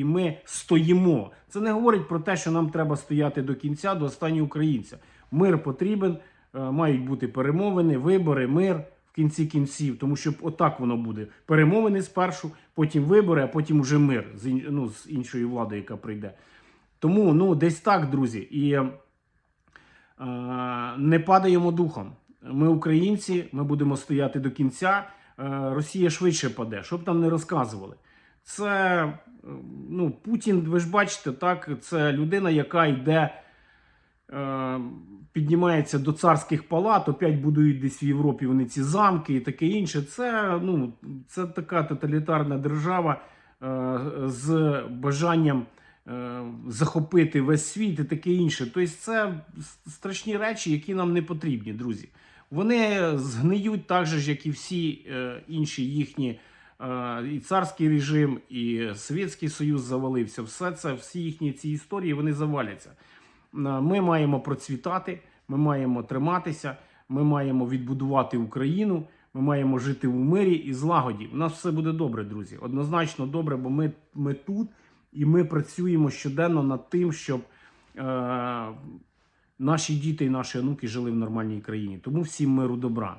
і ми стоїмо. Це не говорить про те, що нам треба стояти до кінця, до останнього українця. Мир потрібен, е, мають бути перемовини, вибори, мир в кінці кінців, тому що отак воно буде. Перемовини спершу, потім вибори, а потім уже мир з, ну, з іншої влади, яка прийде. Тому ну, десь так, друзі. І е, не падаємо духом. Ми українці, ми будемо стояти до кінця. Е, Росія швидше паде, щоб там не розказували. Це е, ну, Путін, ви ж бачите, так, це людина, яка йде, е, піднімається до царських палат, опять будують десь в Європі вони ці замки і таке інше. Це, ну, це така тоталітарна держава е, з бажанням е, захопити весь світ і таке інше. Тобто це страшні речі, які нам не потрібні, друзі. Вони згниють так же як і всі е, інші їхні. Е, І царський режим, і Совєтський Союз завалився. Все це, всі їхні ці історії вони заваляться. Е, Ми маємо процвітати, ми маємо триматися, ми маємо відбудувати Україну, ми маємо жити у мирі і злагоді. У нас все буде добре, друзі. Однозначно добре, бо ми, ми тут і ми працюємо щоденно над тим, щоб е, наші діти і наші онуки жили в нормальній країні. Тому всім миру добра.